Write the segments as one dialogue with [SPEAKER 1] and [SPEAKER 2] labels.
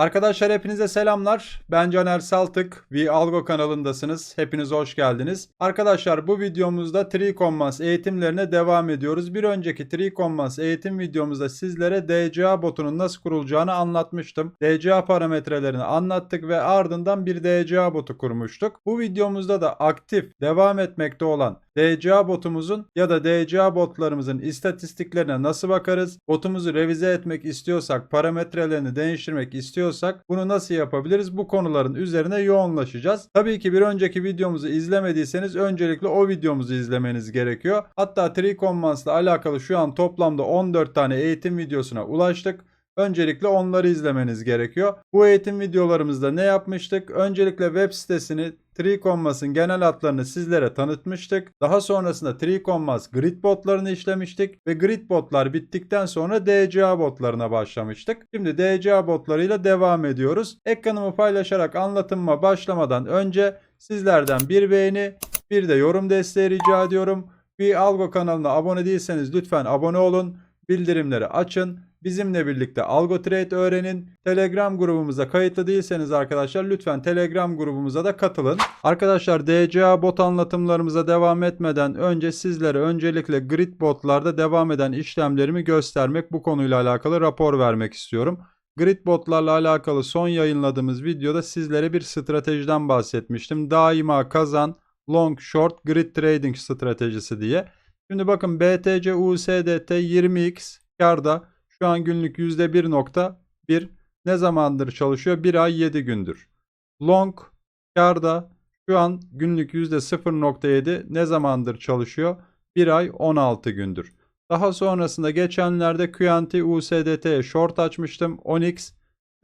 [SPEAKER 1] Arkadaşlar hepinize selamlar. Ben Caner Saltık. V Algo kanalındasınız. Hepiniz hoş geldiniz. Arkadaşlar bu videomuzda Tricommans eğitimlerine devam ediyoruz. Bir önceki Tricommans eğitim videomuzda sizlere DCA botunun nasıl kurulacağını anlatmıştım. DCA parametrelerini anlattık ve ardından bir DCA botu kurmuştuk. Bu videomuzda da aktif devam etmekte olan DCA botumuzun ya da DCA botlarımızın istatistiklerine nasıl bakarız? Botumuzu revize etmek istiyorsak, parametrelerini değiştirmek istiyorsak bunu nasıl yapabiliriz? Bu konuların üzerine yoğunlaşacağız. Tabii ki bir önceki videomuzu izlemediyseniz öncelikle o videomuzu izlemeniz gerekiyor. Hatta Tricommans ile alakalı şu an toplamda 14 tane eğitim videosuna ulaştık. Öncelikle onları izlemeniz gerekiyor. Bu eğitim videolarımızda ne yapmıştık? Öncelikle web sitesini Tricommast'ın genel hatlarını sizlere tanıtmıştık. Daha sonrasında Tricommast grid botlarını işlemiştik ve grid botlar bittikten sonra DCA botlarına başlamıştık. Şimdi DCA botlarıyla devam ediyoruz. Ekranımı paylaşarak anlatıma başlamadan önce sizlerden bir beğeni, bir de yorum desteği rica ediyorum. Bir Algo kanalına abone değilseniz lütfen abone olun. Bildirimleri açın. Bizimle birlikte Algo Trade öğrenin. Telegram grubumuza kayıtlı değilseniz arkadaşlar lütfen Telegram grubumuza da katılın. Arkadaşlar DCA bot anlatımlarımıza devam etmeden önce sizlere öncelikle grid botlarda devam eden işlemlerimi göstermek bu konuyla alakalı rapor vermek istiyorum. Grid botlarla alakalı son yayınladığımız videoda sizlere bir stratejiden bahsetmiştim. Daima kazan long short grid trading stratejisi diye. Şimdi bakın BTC USDT 20x karda şu an günlük %1.1 ne zamandır çalışıyor? 1 ay 7 gündür. Long karda şu an günlük %0.7 ne zamandır çalışıyor? 1 ay 16 gündür. Daha sonrasında geçenlerde QNT USDT'ye short açmıştım. Onyx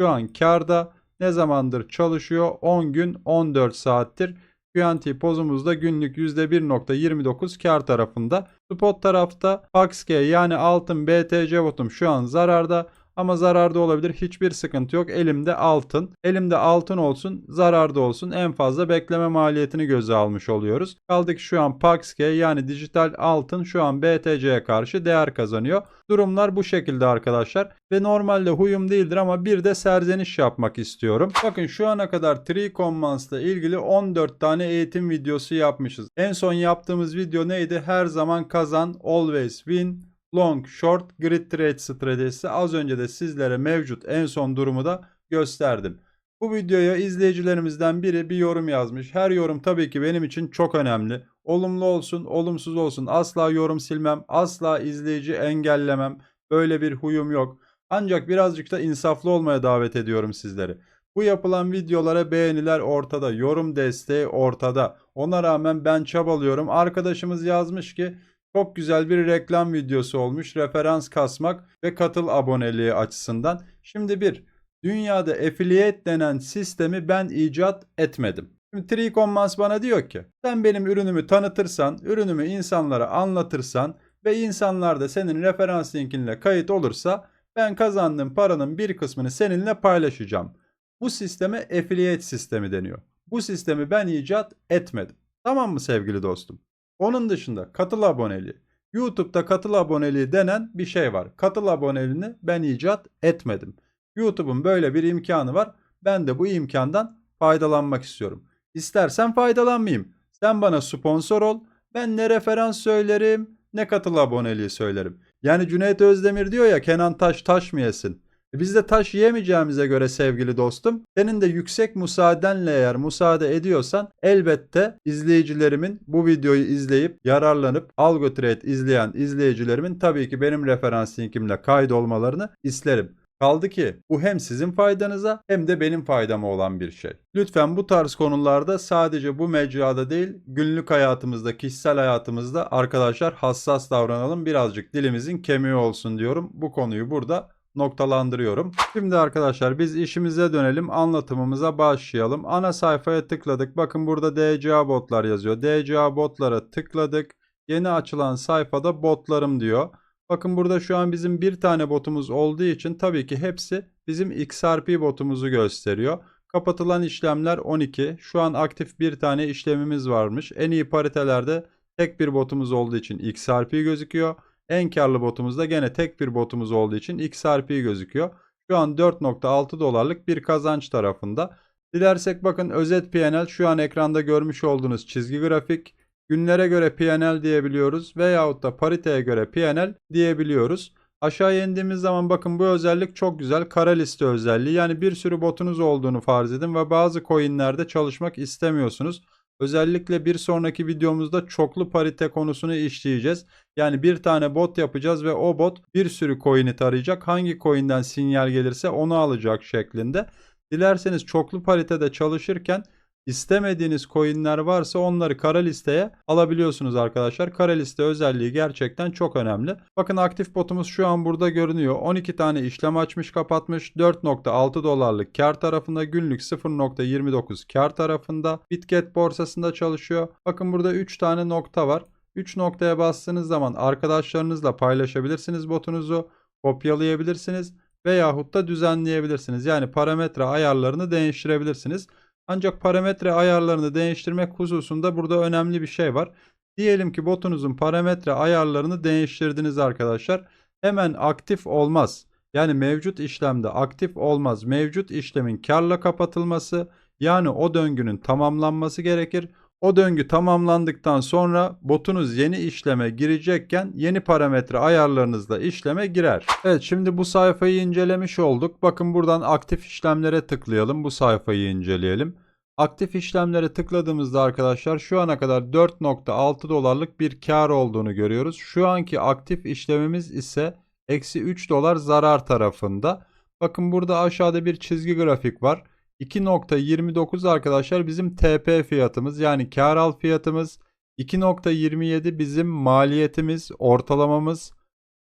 [SPEAKER 1] şu an karda ne zamandır çalışıyor? 10 gün 14 saattir. QNT pozumuzda günlük %1.29 kar tarafında. Spot tarafta FAXG yani altın BTC botum şu an zararda ama zararda olabilir. Hiçbir sıkıntı yok. Elimde altın. Elimde altın olsun, zararda olsun. En fazla bekleme maliyetini göze almış oluyoruz. Kaldı ki şu an PAXG yani dijital altın şu an BTC'ye karşı değer kazanıyor. Durumlar bu şekilde arkadaşlar. Ve normalde huyum değildir ama bir de serzeniş yapmak istiyorum. Bakın şu ana kadar Tricommans ile ilgili 14 tane eğitim videosu yapmışız. En son yaptığımız video neydi? Her zaman kazan, always win, long, short, grid trade stratejisi az önce de sizlere mevcut en son durumu da gösterdim. Bu videoya izleyicilerimizden biri bir yorum yazmış. Her yorum tabii ki benim için çok önemli. Olumlu olsun, olumsuz olsun asla yorum silmem, asla izleyici engellemem. Böyle bir huyum yok. Ancak birazcık da insaflı olmaya davet ediyorum sizleri. Bu yapılan videolara beğeniler ortada, yorum desteği ortada. Ona rağmen ben çabalıyorum. Arkadaşımız yazmış ki çok güzel bir reklam videosu olmuş. Referans kasmak ve katıl aboneliği açısından. Şimdi bir, dünyada affiliate denen sistemi ben icat etmedim. Şimdi Tricommans bana diyor ki sen benim ürünümü tanıtırsan, ürünümü insanlara anlatırsan ve insanlar da senin referans linkinle kayıt olursa ben kazandığım paranın bir kısmını seninle paylaşacağım. Bu sisteme affiliate sistemi deniyor. Bu sistemi ben icat etmedim. Tamam mı sevgili dostum? Onun dışında katıl aboneliği. YouTube'da katıl aboneliği denen bir şey var. Katıl aboneliğini ben icat etmedim. YouTube'un böyle bir imkanı var. Ben de bu imkandan faydalanmak istiyorum. İstersen faydalanmayayım. Sen bana sponsor ol. Ben ne referans söylerim ne katıl aboneliği söylerim. Yani Cüneyt Özdemir diyor ya Kenan Taş taş mı yesin? E Biz de taş yiyemeyeceğimize göre sevgili dostum, senin de yüksek müsaadenle eğer müsaade ediyorsan elbette izleyicilerimin bu videoyu izleyip yararlanıp AlgoTrade izleyen izleyicilerimin tabii ki benim referans linkimle kaydolmalarını isterim. Kaldı ki bu hem sizin faydanıza hem de benim faydama olan bir şey. Lütfen bu tarz konularda sadece bu mecrada değil günlük hayatımızda, kişisel hayatımızda arkadaşlar hassas davranalım. Birazcık dilimizin kemiği olsun diyorum. Bu konuyu burada noktalandırıyorum. Şimdi arkadaşlar biz işimize dönelim. Anlatımımıza başlayalım. Ana sayfaya tıkladık. Bakın burada DCA botlar yazıyor. DCA botlara tıkladık. Yeni açılan sayfada botlarım diyor. Bakın burada şu an bizim bir tane botumuz olduğu için tabii ki hepsi bizim XRP botumuzu gösteriyor. Kapatılan işlemler 12. Şu an aktif bir tane işlemimiz varmış. En iyi paritelerde tek bir botumuz olduğu için XRP gözüküyor. En karlı botumuzda gene tek bir botumuz olduğu için XRP gözüküyor. Şu an 4.6 dolarlık bir kazanç tarafında. Dilersek bakın özet PNL şu an ekranda görmüş olduğunuz çizgi grafik. Günlere göre PNL diyebiliyoruz veyahut da pariteye göre PNL diyebiliyoruz. Aşağıya indiğimiz zaman bakın bu özellik çok güzel. Kara liste özelliği. Yani bir sürü botunuz olduğunu farz edin ve bazı coinlerde çalışmak istemiyorsunuz. Özellikle bir sonraki videomuzda çoklu parite konusunu işleyeceğiz. Yani bir tane bot yapacağız ve o bot bir sürü coin'i tarayacak. Hangi coin'den sinyal gelirse onu alacak şeklinde. Dilerseniz çoklu paritede çalışırken istemediğiniz coinler varsa onları kara listeye alabiliyorsunuz arkadaşlar. Kara liste özelliği gerçekten çok önemli. Bakın aktif botumuz şu an burada görünüyor. 12 tane işlem açmış kapatmış. 4.6 dolarlık kar tarafında günlük 0.29 kar tarafında. Bitget borsasında çalışıyor. Bakın burada 3 tane nokta var. 3 noktaya bastığınız zaman arkadaşlarınızla paylaşabilirsiniz botunuzu, kopyalayabilirsiniz veyahut da düzenleyebilirsiniz. Yani parametre ayarlarını değiştirebilirsiniz. Ancak parametre ayarlarını değiştirmek hususunda burada önemli bir şey var. Diyelim ki botunuzun parametre ayarlarını değiştirdiniz arkadaşlar. Hemen aktif olmaz. Yani mevcut işlemde aktif olmaz. Mevcut işlemin karla kapatılması yani o döngünün tamamlanması gerekir. O döngü tamamlandıktan sonra botunuz yeni işleme girecekken yeni parametre ayarlarınızla işleme girer. Evet şimdi bu sayfayı incelemiş olduk. Bakın buradan aktif işlemlere tıklayalım. Bu sayfayı inceleyelim. Aktif işlemlere tıkladığımızda arkadaşlar şu ana kadar 4.6 dolarlık bir kar olduğunu görüyoruz. Şu anki aktif işlemimiz ise eksi 3 dolar zarar tarafında. Bakın burada aşağıda bir çizgi grafik var. 2.29 arkadaşlar bizim TP fiyatımız yani kar al fiyatımız. 2.27 bizim maliyetimiz, ortalamamız.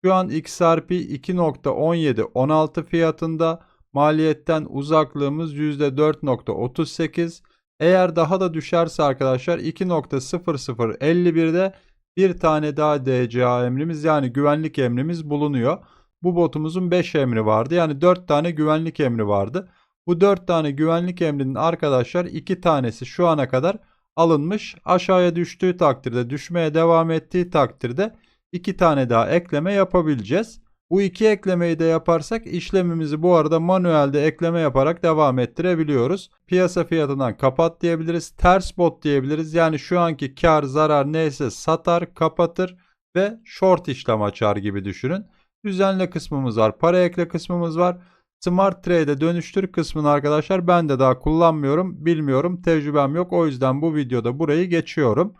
[SPEAKER 1] Şu an XRP 2.17 16 fiyatında. Maliyetten uzaklığımız %4.38. Eğer daha da düşerse arkadaşlar 2.0051'de bir tane daha DCA emrimiz yani güvenlik emrimiz bulunuyor. Bu botumuzun 5 emri vardı. Yani 4 tane güvenlik emri vardı. Bu 4 tane güvenlik emrinin arkadaşlar 2 tanesi şu ana kadar alınmış. Aşağıya düştüğü takdirde düşmeye devam ettiği takdirde 2 tane daha ekleme yapabileceğiz. Bu iki eklemeyi de yaparsak işlemimizi bu arada manuelde ekleme yaparak devam ettirebiliyoruz. Piyasa fiyatından kapat diyebiliriz. Ters bot diyebiliriz. Yani şu anki kar zarar neyse satar kapatır ve short işlem açar gibi düşünün. Düzenle kısmımız var. Para ekle kısmımız var. Smart Trade'e dönüştür kısmını arkadaşlar ben de daha kullanmıyorum. Bilmiyorum. Tecrübem yok. O yüzden bu videoda burayı geçiyorum.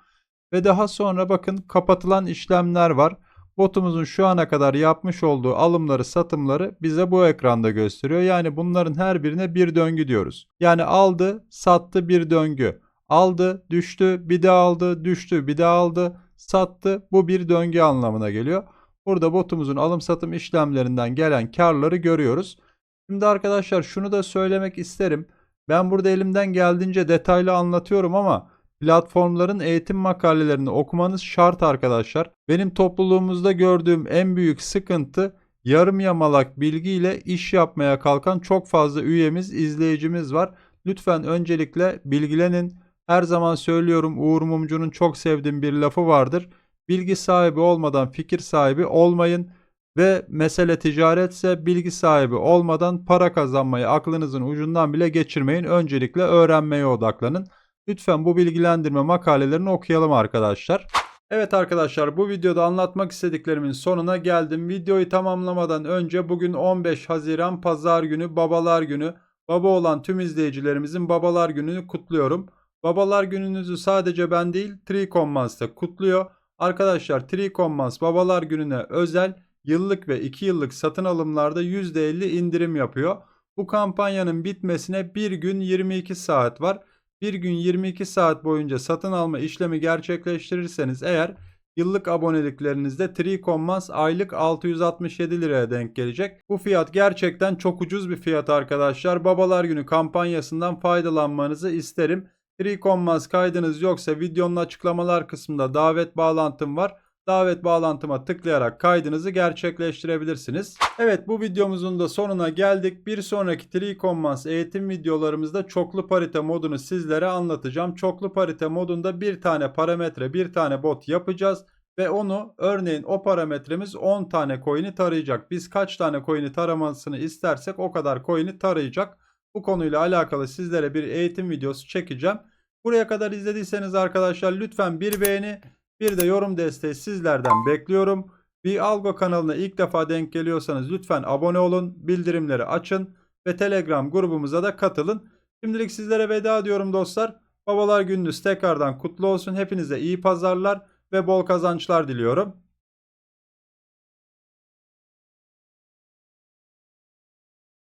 [SPEAKER 1] Ve daha sonra bakın kapatılan işlemler var. Botumuzun şu ana kadar yapmış olduğu alımları satımları bize bu ekranda gösteriyor. Yani bunların her birine bir döngü diyoruz. Yani aldı, sattı bir döngü. Aldı, düştü, bir daha aldı, düştü, bir daha aldı, sattı. Bu bir döngü anlamına geliyor. Burada botumuzun alım satım işlemlerinden gelen karları görüyoruz. Şimdi arkadaşlar şunu da söylemek isterim. Ben burada elimden geldiğince detaylı anlatıyorum ama platformların eğitim makalelerini okumanız şart arkadaşlar. Benim topluluğumuzda gördüğüm en büyük sıkıntı yarım yamalak bilgiyle iş yapmaya kalkan çok fazla üyemiz, izleyicimiz var. Lütfen öncelikle bilgilenin. Her zaman söylüyorum Uğur Mumcu'nun çok sevdiğim bir lafı vardır. Bilgi sahibi olmadan fikir sahibi olmayın ve mesele ticaretse bilgi sahibi olmadan para kazanmayı aklınızın ucundan bile geçirmeyin. Öncelikle öğrenmeye odaklanın. Lütfen bu bilgilendirme makalelerini okuyalım arkadaşlar. Evet arkadaşlar bu videoda anlatmak istediklerimin sonuna geldim. Videoyu tamamlamadan önce bugün 15 Haziran Pazar günü Babalar Günü. Baba olan tüm izleyicilerimizin Babalar Günü'nü kutluyorum. Babalar Gününüzü sadece ben değil Tricommans da kutluyor. Arkadaşlar Tricommans Babalar Günü'ne özel yıllık ve 2 yıllık satın alımlarda %50 indirim yapıyor. Bu kampanyanın bitmesine 1 gün 22 saat var. Bir gün 22 saat boyunca satın alma işlemi gerçekleştirirseniz eğer yıllık aboneliklerinizde Tricommans aylık 667 liraya denk gelecek. Bu fiyat gerçekten çok ucuz bir fiyat arkadaşlar. Babalar Günü kampanyasından faydalanmanızı isterim. Tricommans kaydınız yoksa videonun açıklamalar kısmında davet bağlantım var. Davet bağlantıma tıklayarak kaydınızı gerçekleştirebilirsiniz. Evet bu videomuzun da sonuna geldik. Bir sonraki Tricommans eğitim videolarımızda çoklu parite modunu sizlere anlatacağım. Çoklu parite modunda bir tane parametre bir tane bot yapacağız. ve onu örneğin o parametremiz 10 tane coin'i tarayacak. Biz kaç tane coin'i taramasını istersek o kadar coin'i tarayacak. Bu konuyla alakalı sizlere bir eğitim videosu çekeceğim. Buraya kadar izlediyseniz arkadaşlar lütfen bir beğeni bir de yorum desteği sizlerden bekliyorum. Bir Algo kanalına ilk defa denk geliyorsanız lütfen abone olun, bildirimleri açın ve Telegram grubumuza da katılın. Şimdilik sizlere veda diyorum dostlar. Babalar gününüz tekrardan kutlu olsun. Hepinize iyi pazarlar ve bol kazançlar diliyorum.